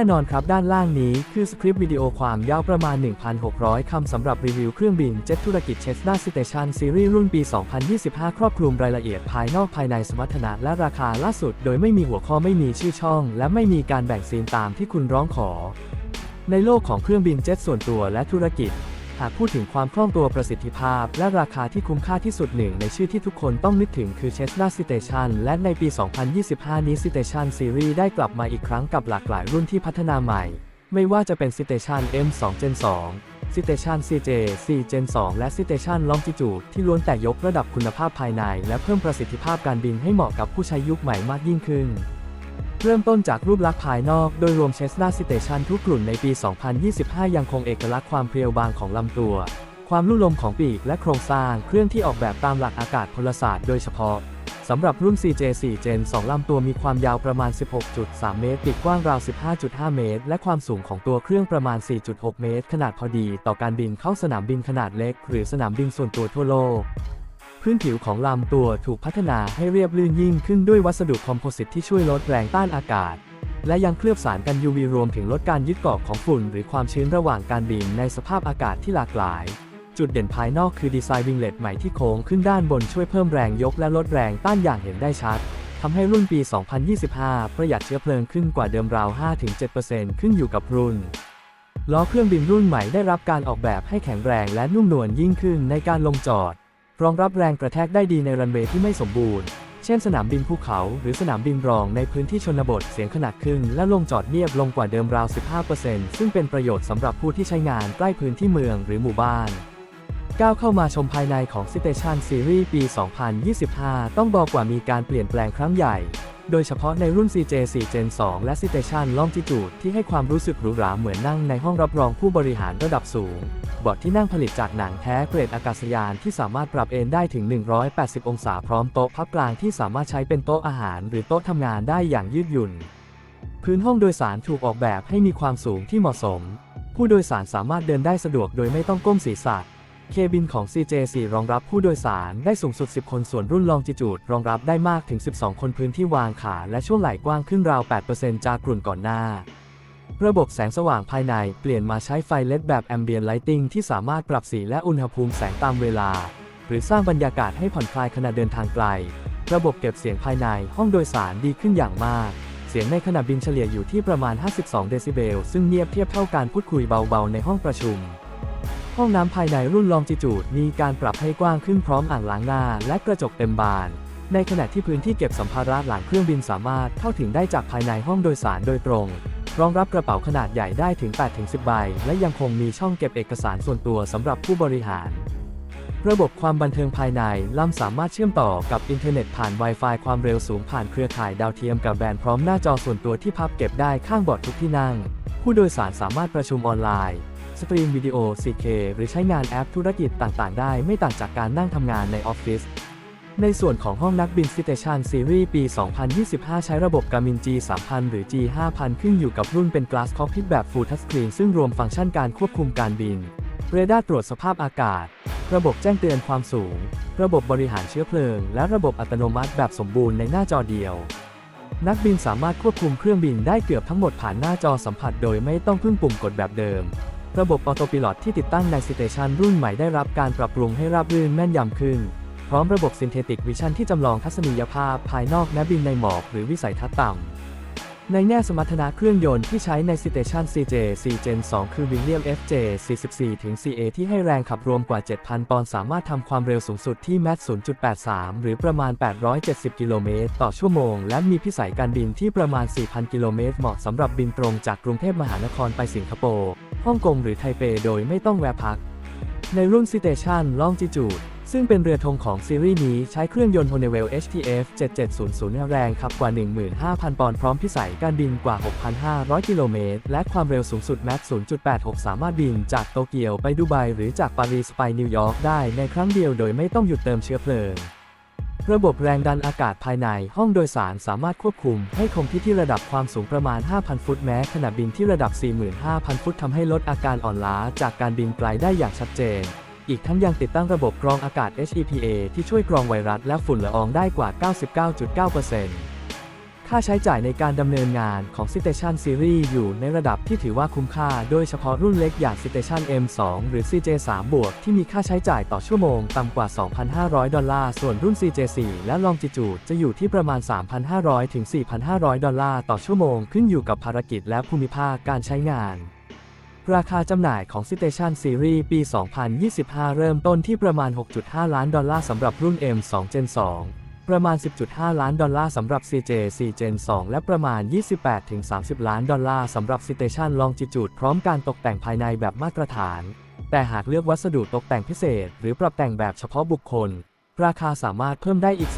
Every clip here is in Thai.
น่นอนครับด้านล่างนี้คือสคริปต์วิดีโอความยาวประมาณ 1,600 คำสำหรับรีวิวเครื่องบินเจ็ตธุรกิจเชสนาสเตชันซีรีส์รุ่นปี 2025 ครอบคลุมรายละเอียดภายนอกภายในสมรรถนะและราคาล่าสุด โดยไม่มีหัวข้อไม่มีชื่อช่อง และไม่มีการแบ่งซีนตามที่คุณร้องขอ ในโลกของเครื่องบินเจ็ตส่วนตัวและธุรกิจ หากพูดถึงความคล่องตัวประสิทธิภาพ และราคาที่คุ้มค่าที่สุดหนึ่งในชื่อที่ทุกคนต้องนึกถึงคือ Cessna Citation และในปี 2025 นี้ Citation Series ได้กลับมาอีกครั้งกับหลากหลายรุ่นที่พัฒนาใหม่ ไม่ว่าจะเป็น Citation M2 Gen 2 Citation CJ 4 Gen 2 และ Citation Longitude ที่ล้วนแต่ยกระดับคุณภาพภายใน และเพิ่มประสิทธิภาพการบินให้เหมาะกับผู้ใช้ยุคใหม่มากยิ่งขึ้น เริ่มต้นจากรูปลักษณ์ภายนอก โดยรวม Cessna Citation ทุกกลุ่นในปี 2025 ยังคงเอกลักษณ์ความเพรียวบางของลำตัว ความลุ่มลมของปีกและโครงสร้างเครื่องที่ออกแบบตามหลักอากาศพลศาสตร์โดยเฉพาะสำหรับรุ่น CJ4 Gen 2 ลำตัวมีความยาวประมาณ 16.3 เมตร ปีกกว้างราว 15.5 เมตร และความสูงของตัวเครื่องประมาณ 4.6 เมตร ขนาดพอดี ต่อการบินเข้าสนามบินขนาดเล็ก หรือสนามบินส่วนตัวทั่วโลก พื้นผิวของลำตัวถูกพัฒนาให้เรียบลื่นยิ่งขึ้นด้วยวัสดุคอมโพสิตที่ช่วยลดแรงต้านอากาศ และยังเคลือบสารกัน UV รวมถึงลดการยึดเกาะของฝุ่น หรือความชื้นระหว่างการบินในสภาพอากาศที่หลากหลาย จุดเด่นภายนอกคือดีไซน์วิงเล็ตใหม่ที่โค้งขึ้นด้านบนช่วยเพิ่มแรงยกและลดแรงต้านอย่างเห็นได้ชัดทำให้รุ่นปี 2025 ประหยัดเชื้อเพลิงขึ้นกว่าเดิมราว 5-7%ขึ้นอยู่กับรุ่นล้อเครื่องบินรุ่นใหม่ได้รับการออกแบบให้แข็งแรงและนุ่มนวลยิ่งขึ้นในการลงจอด รองรับแรงกระแทกได้ดีในรันเวย์ที่ไม่สมบูรณ์ เช่นสนามบินภูเขา หรือสนามบินรองในพื้นที่ชนบทเสียงขนาดขึ้น และลงจอดเงียบลงกว่าเดิมราว 15%ซึ่งเป็นประโยชน์สำหรับผู้ที่ใช้งานใกล้พื้นที่เมืองหรือหมู่บ้านก้าวเข้ามาชมภายในของ Citation Series ปี 2025 ต้องบอกว่ามีการเปลี่ยนแปลงครั้งใหญ่ โดยเฉพาะในรุ่น CJ4 Gen 2 และ Citation Longitude ที่ให้ความรู้สึกหรูหราเหมือนนั่งในห้องรับรองผู้บริหารระดับสูงเบาะที่นั่งผลิตจากหนังแท้เกรดอากาศยานที่สามารถปรับเอนได้ถึง 180 องศาพร้อมโต๊ะพับกลางที่สามารถใช้เป็นโต๊ะอาหาร หรือโต๊ะทำงานได้อย่างยืดหยุ่น พื้นห้องโดยสารถูกออกแบบให้มีความสูงที่เหมาะสม ผู้โดยสารสามารถเดินได้สะดวกโดยไม่ต้องก้มศีรษะ เคบินของ CJ4 รองรับผู้โดยสารได้สูงสุด 10 คนส่วนรุ่นลองจิจูด รองรับได้มากถึง 12 คนพื้นที่วางขาและช่วงไหล่กว้างขึ้นราว 8%จากกลุ่นก่อนหน้า ระบบแสงสว่างภายในเปลี่ยนมาใช้ไฟเลดแบบ Ambient Lighting ที่สามารถปรับสีและอุณหภูมิแสงตามเวลา หรือสร้างบรรยากาศให้ผ่อนคลายขณะเดินทางไกล ระบบเก็บเสียงภายในห้องโดยสารดีขึ้นอย่างมาก เสียงในขณะบินเฉลี่ยอยู่ที่ประมาณ 52 เดซิเบล ซึ่งเงียบเทียบเท่าการพูดคุยเบาๆ ในห้องประชุม ห้องน้ำภายในรุ่นลองจิจูดมีการปรับให้กว้างขึ้นพร้อมอ่างล้างหน้าและกระจกเต็มบาน ในขณะที่พื้นที่เก็บสัมภาระหลังเครื่องบินสามารถเข้าถึงได้จากภายในห้องโดยสารโดยตรง รองรับกระเป๋าขนาดใหญ่ได้ถึง 8-10 ใบ และยังคงมีช่องเก็บเอกสารส่วนตัวสำหรับผู้บริหาร ระบบความบันเทิงภายในลำสามารถเชื่อมต่อกับอินเทอร์เน็ตผ่าน Wi-Fi ความเร็วสูงผ่านเครือข่ายดาวเทียมกับแบนพร้อมหน้าจอส่วนตัวที่พับเก็บได้ข้างเบาะทุกที่นั่ง ผู้โดยสารสามารถประชุมออนไลน์ สตรีมวิดีโอ 4K หรือใช้งานแอปธุรกิจต่างๆ ได้ไม่ต่างจากการนั่งทำงานในออฟฟิศในส่วนของห้องนักบิน Citation Series ปี 2025 ใช้ระบบ Garmin G3000 หรือ G5000 ขึ้นอยู่กับรุ่นเป็น Glass Cockpit แบบ Full Touchscreen ซึ่งรวมฟังก์ชันการควบคุมการบิน เรดาร์ตรวจสภาพอากาศ ระบบแจ้งเตือนความสูง ระบบบริหารเชื้อเพลิง และระบบอัตโนมัติแบบสมบูรณ์ในหน้าจอเดียว นักบินสามารถควบคุมเครื่องบินได้เกือบทั้งหมดผ่านหน้าจอสัมผัสโดยไม่ต้องพึ่งปุ่มกดแบบเดิม ระบบออโตปิลอตที่ติดตั้งใน Citation รุ่นใหม่ได้รับการปรับปรุงให้ราบรื่นแม่นยำขึ้น พร้อมระบบ Synthetic Vision ที่จำลองทัศนียภาพภายนอกและบินในหมอกหรือวิสัยทัศน์ต่ำ ในแง่สมรรถนะเครื่องยนต์ที่ใช้ใน Citation CJ 4 Gen 2 คือ William FJ 44 ถึง CA ที่ให้แรงขับรวมกว่า 7,000 ปอนด์สามารถทำความเร็วสูงสุดที่ Mach 0.83 หรือประมาณ 870 กิโลเมตรต่อชั่วโมง และมีพิสัยการบินที่ประมาณ 4,000 กิโลเมตรเหมาะสำหรับบินตรงจากกรุงเทพมหานครไปสิงคโปร์ ฮ่องกงหรือไทเปโดยไม่ต้องแวะพัก ในรุ่น Citation Longitude ซึ่งเป็นเรือธงของซีรีส์นี้ใช้เครื่องยนต์ Honeywell HTF 7700 แรงขับกว่า 15,000 ปอนด์พร้อมพิสัยการบินกว่า 6,500 กิโลเมตร และความเร็วสูงสุด Mach 0.86 สามารถบินจากโตเกียวไปดูไบหรือจากปารีสไปนิวยอร์กได้ในครั้งเดียวโดยไม่ต้องหยุดเติมเชื้อเพลิง ระบบแรงดันอากาศภายในห้องโดยสารสามารถควบคุมให้คงที่ที่ระดับความสูงประมาณ 5,000 ฟุตแม้ขณะบินที่ระดับ 45,000 ฟุตทำให้ลดอาการอ่อนล้าจากการบินไกลได้อย่างชัดเจนอีกทั้งยังติดตั้งระบบกรองอากาศ HEPA ที่ช่วยกรองไวรัสและฝุ่นละอองได้กว่า 99.9% ค่าใช้จ่ายในการดำเนินงานของ Citation Series อยู่ในระดับที่ถือว่าคุ้มค่า โดยเฉพาะรุ่นเล็กอย่าง Citation M2 หรือ CJ3 บวกที่มีค่าใช้จ่ายต่อชั่วโมงต่ำกว่า 2,500 ดอลลาร์ ส่วนรุ่น CJ4 และ Longitude จะอยู่ที่ประมาณ 3,500 ถึง 4,500 ดอลลาร์ต่อชั่วโมงขึ้นอยู่กับภารกิจและภูมิภาคการใช้งานราคาจำหน่ายของ Citation Series ปี 2025 เริ่มต้นที่ประมาณ 6.5 ล้านดอลลาร์สำหรับรุ่น M2 Gen 2 ประมาณ 10.5 ล้านดอลลาร์สำหรับ CJ 4 Gen 2 และประมาณ 28-30 ล้านดอลลาร์สำหรับ Citation Longitude พร้อมการตกแต่งภายในแบบมาตรฐาน แต่หากเลือกวัสดุตกแต่งพิเศษ หรือปรับแต่งแบบเฉพาะบุคคล ราคาสามารถเพิ่มได้อีก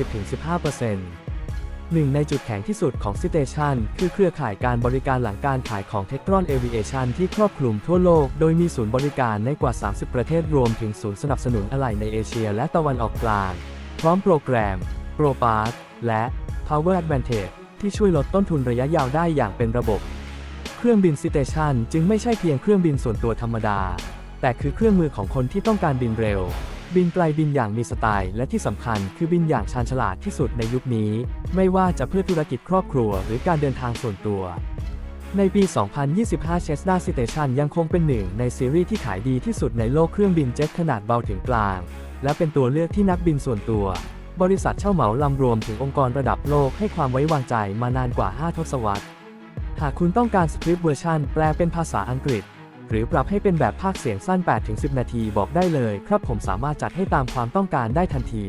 10-15%หนึ่งในจุดแข็งที่สุดของ Citation คือเครือข่ายการบริการหลังการขายของ Tectron Aviation ที่ครอบคลุมทั่วโลก โดยมีศูนย์บริการในกว่า 30 ประเทศรวมถึงศูนย์สนับสนุนอะไหล่ในเอเชียและตะวันออกกลาง พร้อมโปรแกรม ProPart และ Power Advantage ที่ช่วยลดต้นทุนระยะยาวได้อย่างเป็นระบบ เครื่องบิน Citation จึงไม่ใช่เพียงเครื่องบินส่วนตัวธรรมดา แต่คือเครื่องมือของคนที่ต้องการบินเร็ว บินไกลบินอย่างมีสไตล์และที่สำคัญคือบินอย่างชาญฉลาดที่สุดในยุคนี้ ไม่ว่าจะเพื่อธุรกิจครอบครัวหรือการเดินทางส่วนตัวในปี 2025 Cessna Citation ยังคงเป็นหนึ่งในซีรีส์ที่ขายดีที่สุดในโลกเครื่องบินเจ็ตขนาดเบาถึงกลาง และเป็นตัวเลือกที่นักบินส่วนตัว บริษัทเช่าเหมาลำรวมถึงองค์กรระดับโลกให้ความไว้วางใจมานานกว่า 5 ทศวรรษ หากคุณต้องการสคริปต์เวอร์ชันแปลเป็นภาษาอังกฤษ หรือปรับให้เป็นแบบภาคเสียงสั้น 8-10 นาทีบอกได้เลย ครับผมสามารถจัดให้ตามความต้องการได้ทันที